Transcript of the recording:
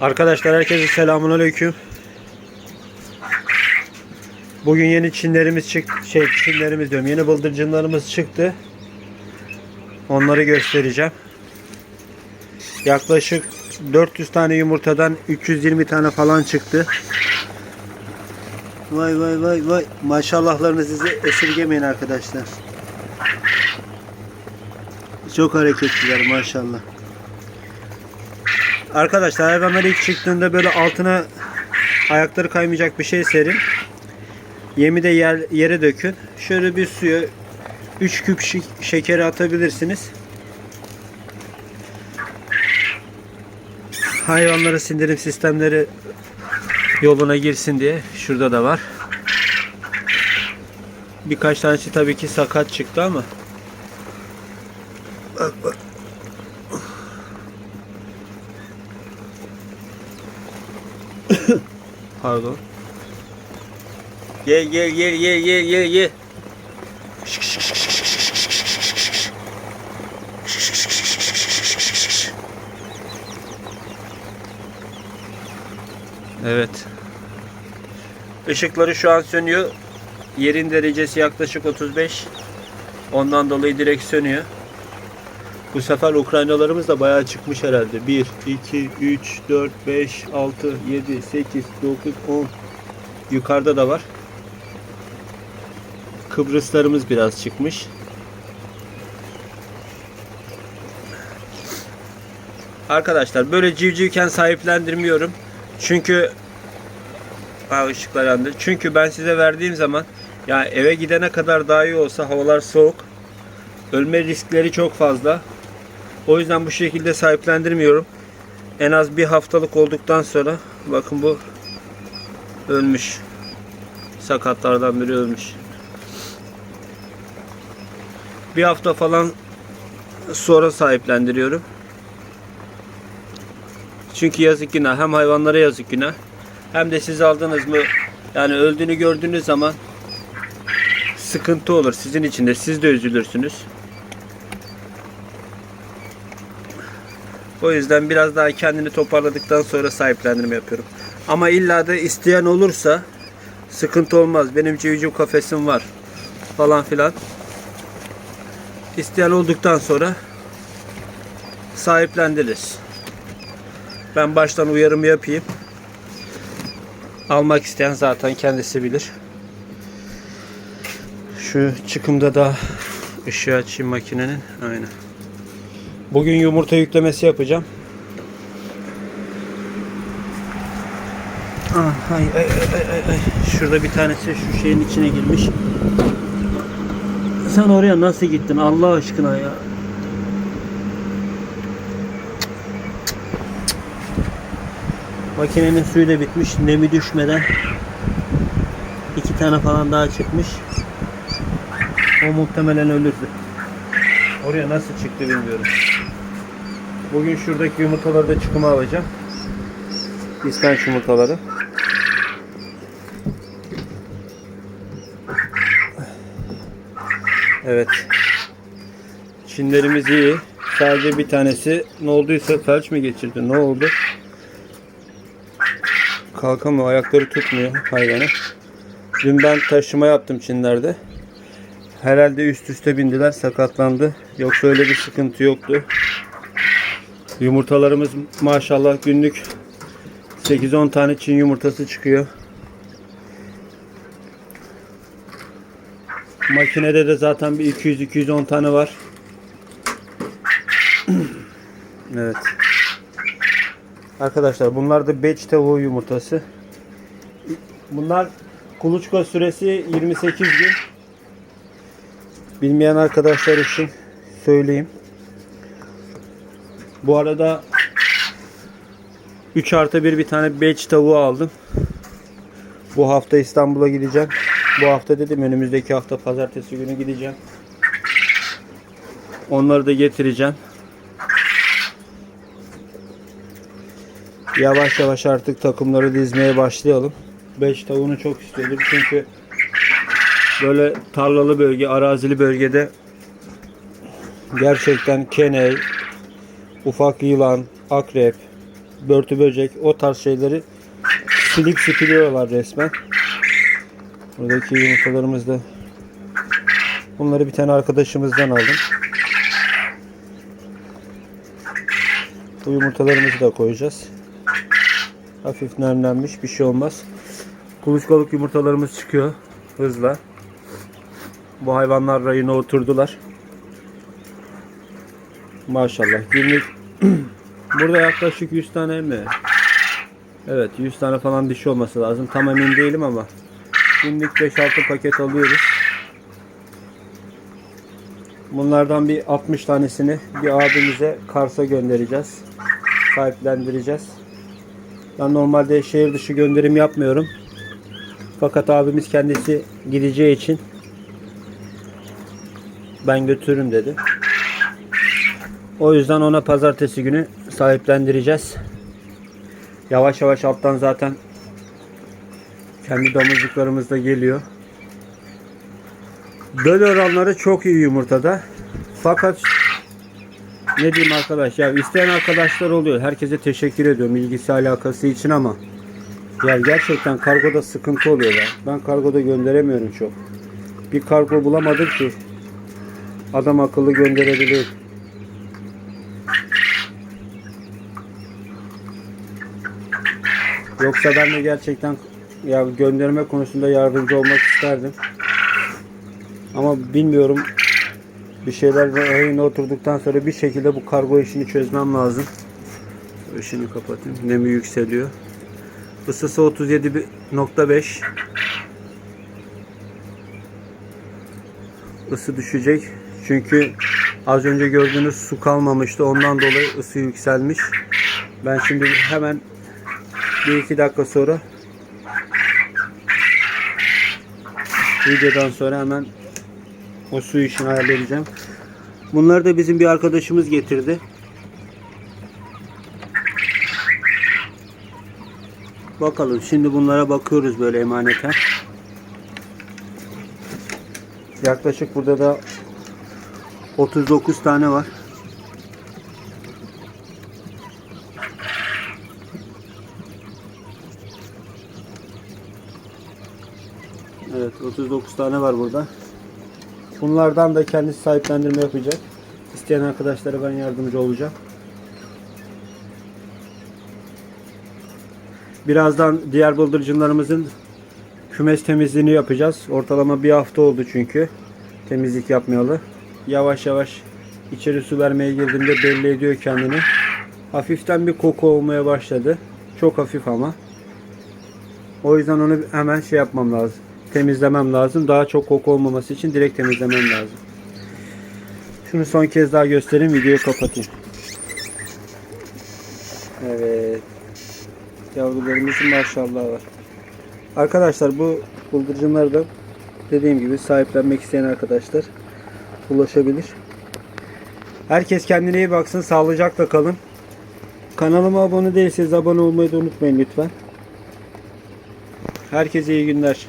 Arkadaşlar herkese selamun aleyküm. Bugün yeni çinlerimiz çıktı. Şey çinlerimiz diyorum. Yeni bıldırcınlarımız çıktı. Onları göstereceğim. Yaklaşık 400 tane yumurtadan 320 tane falan çıktı. Vay vay vay vay. Maşallahlarınızı esirgemeyin arkadaşlar. Çok hareketliler maşallah. Arkadaşlar hayvanlar ilk çıktığında böyle altına ayakları kaymayacak bir şey serin. Yemi de yer, yere dökün. Şöyle bir suya 3 küp şekeri atabilirsiniz. Hayvanların sindirim sistemleri yoluna girsin diye. Şurada da var. Birkaç tanesi tabii ki sakat çıktı ama. Bak bak. Pardon. Gel gel gel gel gel gel gel. Evet. Işıkları şu an sönüyor. Yerin derecesi yaklaşık 35. Ondan dolayı direkt sönüyor. Bu sefer Ukraynalarımız da bayağı çıkmış herhalde. 1, 2, 3, 4, 5, 6, 7, 8, 9, 10. Yukarıda da var. Kıbrıslarımız biraz çıkmış. Arkadaşlar böyle civcivken sahiplendirmiyorum. Çünkü Aa, ışıklar yandı. Çünkü ben size verdiğim zaman ya eve gidene kadar daha iyi olsa havalar soğuk. Ölme riskleri çok fazla. O yüzden bu şekilde sahiplendirmiyorum. En az bir haftalık olduktan sonra bakın bu ölmüş. Sakatlardan biri ölmüş. Bir hafta falan sonra sahiplendiriyorum. Çünkü yazık günah. Hem hayvanlara yazık günah. Hem de siz aldınız mı yani öldüğünü gördüğünüz zaman sıkıntı olur sizin için de. Siz de üzülürsünüz. O yüzden biraz daha kendini toparladıktan sonra sahiplendirme yapıyorum. Ama illa da isteyen olursa sıkıntı olmaz. Benim civciv kafesim var falan filan. İsteyen olduktan sonra sahiplendiririz. Ben baştan uyarımı yapayım. Almak isteyen zaten kendisi bilir. Şu çıkımda da ışığı açayım makinenin. Aynen. Bugün yumurta yüklemesi yapacağım. Ah, ay, ay, ay, ay, ay. Şurada bir tanesi şu şeyin içine girmiş. Sen oraya nasıl gittin Allah aşkına ya? Makinenin suyu da bitmiş. Nemi düşmeden iki tane falan daha çıkmış. O muhtemelen ölürdü. Oraya nasıl çıktı bilmiyorum. Bugün şuradaki yumurtaları da çıkıma alacağım. İstenç yumurtaları. Evet. Çinlerimiz iyi. Sadece bir tanesi ne olduysa felç mi geçirdi? Ne oldu? Kalkamıyor. Ayakları tutmuyor hayvanı. Dün ben taşıma yaptım Çinlerde. Herhalde üst üste bindiler, sakatlandı. Yoksa öyle bir sıkıntı yoktu. Yumurtalarımız maşallah günlük 8-10 tane Çin yumurtası çıkıyor. Makinede de zaten bir 200-210 tane var. evet. Arkadaşlar bunlar da beç tavuğu yumurtası. Bunlar kuluçka süresi 28 gün. Bilmeyen arkadaşlar için söyleyeyim. Bu arada 3 artı 1 bir tane beç tavuğu aldım. Bu hafta İstanbul'a gideceğim. Bu hafta dedim önümüzdeki hafta pazartesi günü gideceğim. Onları da getireceğim. Yavaş yavaş artık takımları dizmeye başlayalım. 5 tavuğunu çok istiyordum çünkü böyle tarlalı bölge, arazili bölgede gerçekten keney, ufak yılan, akrep, börtü böcek o tarz şeyleri silip süpürüyorlar resmen. Buradaki yumurtalarımız da bunları bir tane arkadaşımızdan aldım. Bu yumurtalarımızı da koyacağız. Hafif nemlenmiş bir şey olmaz. Kuluçkalık yumurtalarımız çıkıyor hızla. Bu hayvanlar rayına oturdular. Maşallah. Günlük burada yaklaşık 100 tane mi? Evet 100 tane falan dişi olması lazım. Tam emin değilim ama günlük 5-6 paket alıyoruz. Bunlardan bir 60 tanesini bir abimize Kars'a göndereceğiz. Sahiplendireceğiz. Ben normalde şehir dışı gönderim yapmıyorum. Fakat abimiz kendisi gideceği için ben götürürüm dedi. O yüzden ona pazartesi günü sahiplendireceğiz. Yavaş yavaş alttan zaten kendi domuzluklarımız da geliyor. Döl oranları çok iyi yumurtada. Fakat ne diyeyim arkadaş ya isteyen arkadaşlar oluyor. Herkese teşekkür ediyorum ilgisi alakası için ama ya gerçekten kargoda sıkıntı oluyor ya. Ben kargoda gönderemiyorum çok. Bir kargo bulamadım ki adam akıllı gönderebilir. Yoksa ben de gerçekten ya gönderme konusunda yardımcı olmak isterdim. Ama bilmiyorum bir şeyler rayına oturduktan sonra bir şekilde bu kargo işini çözmem lazım. Işını kapatayım. Nemi yükseliyor. Isısı 37.5 Isı düşecek. Çünkü az önce gördüğünüz su kalmamıştı. Ondan dolayı ısı yükselmiş. Ben şimdi hemen bir iki dakika sonra videodan sonra hemen o su işini ayarlayacağım. Bunları da bizim bir arkadaşımız getirdi. Bakalım şimdi bunlara bakıyoruz böyle emaneten. Yaklaşık burada da 39 tane var. Evet 39 tane var burada. Bunlardan da kendisi sahiplendirme yapacak. İsteyen arkadaşlara ben yardımcı olacağım. Birazdan diğer bıldırcınlarımızın kümes temizliğini yapacağız. Ortalama bir hafta oldu çünkü temizlik yapmayalı. Yavaş yavaş içeri su vermeye girdiğimde belli ediyor kendini. Hafiften bir koku olmaya başladı. Çok hafif ama. O yüzden onu hemen şey yapmam lazım. Temizlemem lazım. Daha çok koku olmaması için direkt temizlemem lazım. Şunu son kez daha göstereyim. Videoyu kapatayım. Evet. Yavrularımızın maşallah var. Arkadaşlar bu bıldırcınları da dediğim gibi sahiplenmek isteyen arkadaşlar ulaşabilir. Herkes kendine iyi baksın. Sağlıcakla kalın. Kanalıma abone değilseniz abone olmayı da unutmayın lütfen. Herkese iyi günler.